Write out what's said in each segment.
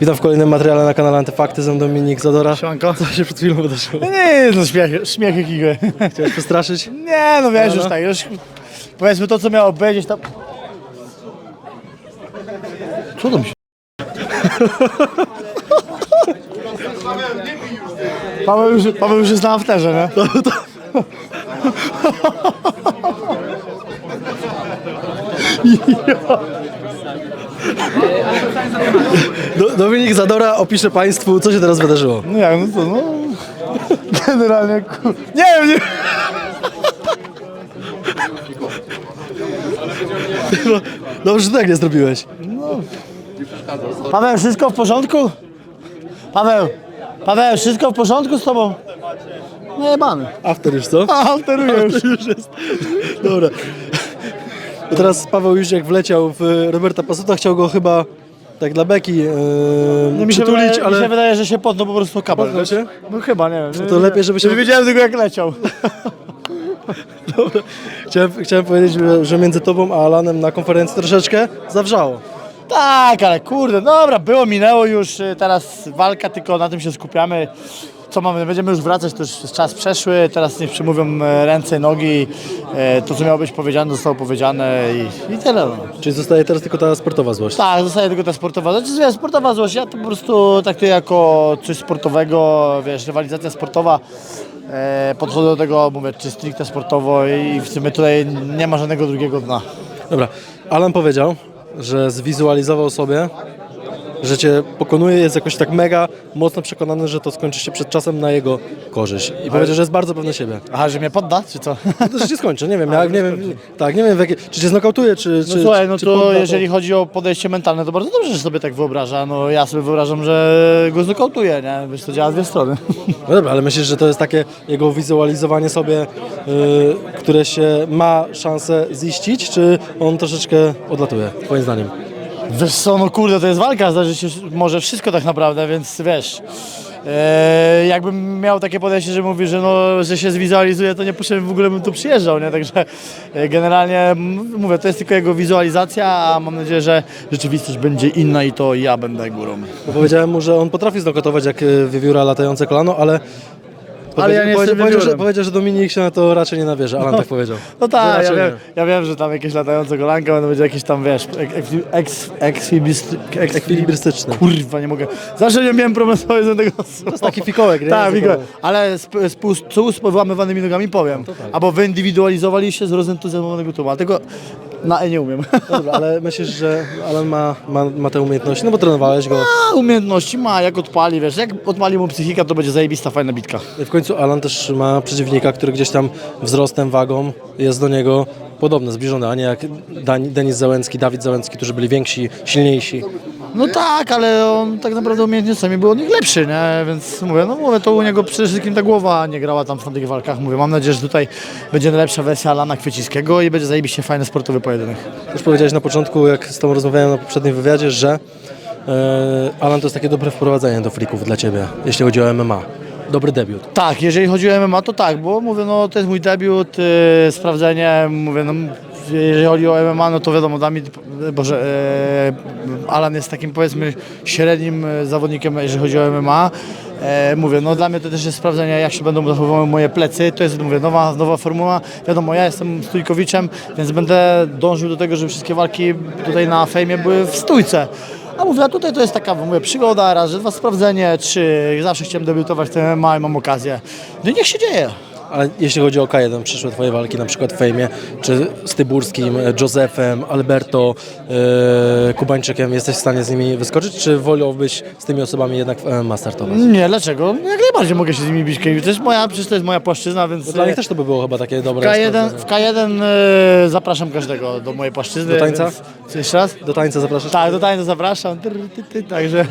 Witam w kolejnym materiale na kanale Antyfakty, ze mną Dominik Zadora. Siemanko. Co się przed chwilą wydarzyło? Nie, no śmiech, śmiechy gigy. Chciałeś przestraszyć? Nie, no wiesz, No, już no. tak, już powiedzmy to, co miało być, tam... Co tam się... Paweł już, Paweł już jest na afterze, nie? Do, Dominik Zadora opisze Państwu, co się teraz wydarzyło. No jak, no co, no... Generalnie, ku... Nie wiem, nie... Dobrze, że tak nie zrobiłeś. Paweł, wszystko w porządku? Paweł, Paweł, wszystko w porządku z tobą? No jebany. After już, co? A, alteruję już. After już jest. Dobra. To teraz Paweł już jak wleciał w Roberta Pasuta, chciał go chyba tak dla beki yy, No mi się, przytulić, wydaje, ale... mi się wydaje, że się podno po prostu kabel. Poddał się? No chyba, nie wiem. to lepiej, żeby się- Nie wiedziałem tylko jak leciał. Dobra. Chciałem, chciałem powiedzieć, że- że między tobą a Alanem na konferencji troszeczkę zawrzało. Tak, ale kurde, dobra, było, minęło już, y, teraz walka, tylko na tym się skupiamy. Co mamy, będziemy już wracać, to już jest czas przeszły, teraz niech przymówią e, ręce, nogi, e, to co miało być powiedziane zostało powiedziane i, i tyle. No. Czyli zostaje teraz tylko ta sportowa złość. Tak, zostaje tylko ta sportowa. Znaczy, wiesz, sportowa złość, ja to po prostu traktuję jako coś sportowego, wiesz, rywalizacja sportowa. E, podchodzę do tego, mówię, czy stricte sportowo i w sumie tutaj nie ma żadnego drugiego dna. Dobra, Alan powiedział, że zwizualizował sobie, że cię pokonuje, jest jakoś tak mega mocno przekonany, że to skończy się przed czasem na jego korzyść. I powiedział, że jest bardzo pewny siebie. Aha, że mnie podda, czy co? No to, że się skończy, nie wiem, jak, nie wiem, tak, nie wiem, w jakie, czy cię znokautuje, czy, No czy słuchaj, no czy to jeżeli chodzi o podejście mentalne, to bardzo dobrze, że sobie tak wyobraża. No ja sobie wyobrażam, że go znokautuję, nie? Wiesz, to działa z dwie strony. No dobra, ale myślisz, że to jest takie jego wizualizowanie sobie, y, które się ma szansę ziścić, czy on troszeczkę odlatuje, twoim zdaniem? Wiesz co, no kurde, to jest walka, zdarzy się może wszystko tak naprawdę, więc wiesz. E, jakbym miał takie podejście, że mówi, że, no, że się zwizualizuje, to nie potrzebnie w ogóle bym tu przyjeżdżał, nie? Także e, generalnie mówię, to jest tylko jego wizualizacja, a mam nadzieję, że rzeczywistość będzie inna i to ja będę górą. Bo powiedziałem mu, że on potrafi znokautować jak y, wiewióra latające kolano, ale... Ale ja nie powiedział, jestem powiedział, że, powiedział, że Dominik się na to raczej nie nabierze, Alan tak powiedział. No tak, ja raczej wiem, nie. ja wiem, że tam jakieś latające kolanka, będą będzie jakieś tam, wiesz, Ekwilibrystyczny. Kurwa, nie mogę. Zawsze nie miałem problemu z powiedzeniem tego To jest taki fikołek, nie? Tak. Mikołaj, ale z, z, pół- co ust powyłamywanymi nogami powiem. tak. Albo wyindywidualizowali się z rozentuzjazmowanego tłuma. Tego na E nie umiem. No Dobra, ale myślisz, że Alan ma, ma, ma te umiejętności? No bo trenowałeś go. A umiejętności ma, jak odpali, wiesz, jak odpali mu psychika, to będzie zajebista, fajna bitka. W końcu Alan też ma przeciwnika, który gdzieś tam wzrostem, wagą jest do niego podobny, zbliżony, a nie jak Dan- Denis Załęcki, Dawid Załęcki, którzy byli więksi, silniejsi. No tak, ale on tak naprawdę umiejętnościami był od nich lepszy, nie? Więc mówię, no mówię, to u niego przede wszystkim ta głowa nie grała tam w tamtych walkach. Mówię, mam nadzieję, że tutaj będzie najlepsza wersja Alana Kwiecińskiego i będzie zajebiście fajny sportowy pojedynek. Już powiedziałeś na początku, jak z Tobą rozmawiałem na poprzednim wywiadzie, że e, Alan to jest takie dobre wprowadzenie do frików dla Ciebie, jeśli chodzi o MMA. Dobry debiut. Tak, jeżeli chodzi o MMA, to tak, bo mówię, no to jest mój debiut, yy, sprawdzenie, mówię, no jeżeli chodzi o MMA, no to wiadomo, Dawid, Boże, yy, Alan jest takim powiedzmy średnim e, zawodnikiem, jeżeli chodzi o MMA. E, mówię, no dla mnie to też jest sprawdzenie, jak się będą zachowywały moje plecy, to jest, mówię, nowa, nowa formuła. Wiadomo, ja jestem stójkowiczem, więc będę dążył do tego, żeby wszystkie walki tutaj na fejmie były w stójce. A mówię, a tutaj to jest taka, mówię, przygoda, raz, że dwa sprawdzenie, trzy, zawsze chciałem debiutować w tym MMA i mam okazję. No i niech się dzieje. Ale jeśli chodzi o K1, przyszłe Twoje walki, na przykład w Fejmie, czy z Tyburskim, e, Józefem, Alberto, e, Kubańczykiem, jesteś w stanie z nimi wyskoczyć, czy wolałbyś z tymi osobami jednak w MMA startować? Nie, dlaczego? Jak najbardziej mogę się z nimi bić. To jest moja, przecież to jest moja płaszczyzna, więc... Bo dla nich też to by było chyba takie dobre. K1, sprawdzenie. w K1 e, zapraszam każdego do mojej płaszczyzny. Do tańca? Więc, jeszcze raz? Do tańca zapraszasz? Tak, do tańca zapraszam. Tyr, ty, ty, także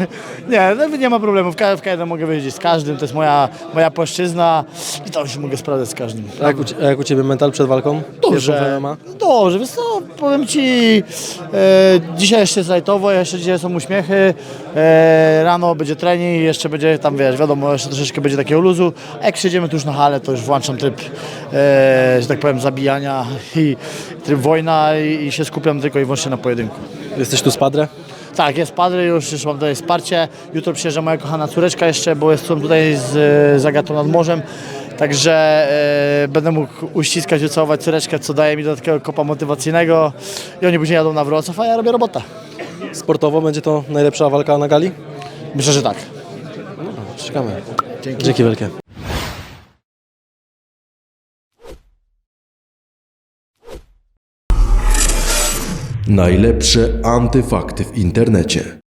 nie, no, nie ma problemu. W K- w K1 mogę wyjeździć z każdym, to jest moja, moja płaszczyzna i to już mogę sprawdzać z każdym. A jak, u, jak u Ciebie mental przed walką? Dobrze, dobrze, więc no, powiem Ci, e, dzisiaj jeszcze jest lajtowo, jeszcze dzisiaj są uśmiechy, e, rano będzie trening, jeszcze będzie tam, wiesz, wiadomo, jeszcze troszeczkę będzie takiego luzu, a jak przyjedziemy tu już na halę, to już włączam tryb, e, że tak powiem, zabijania i tryb wojna i, i się skupiam tylko i wyłącznie na pojedynku. Jesteś tu z Padre? Tak, jest padry już, już mam tutaj wsparcie. Jutro przyjeżdża moja kochana córeczka jeszcze, bo jestem tutaj z e, Zagatą nad morzem. Także e, będę mógł uściskać, ucałować córeczkę, co daje mi do takiego kopa motywacyjnego. I oni później jadą na Wrocław, a ja robię robotę. Sportowo będzie to najlepsza walka na gali? Myślę, że tak. Czekamy. Dzięki, Dzięki wielkie. Najlepsze antyfakty w internecie.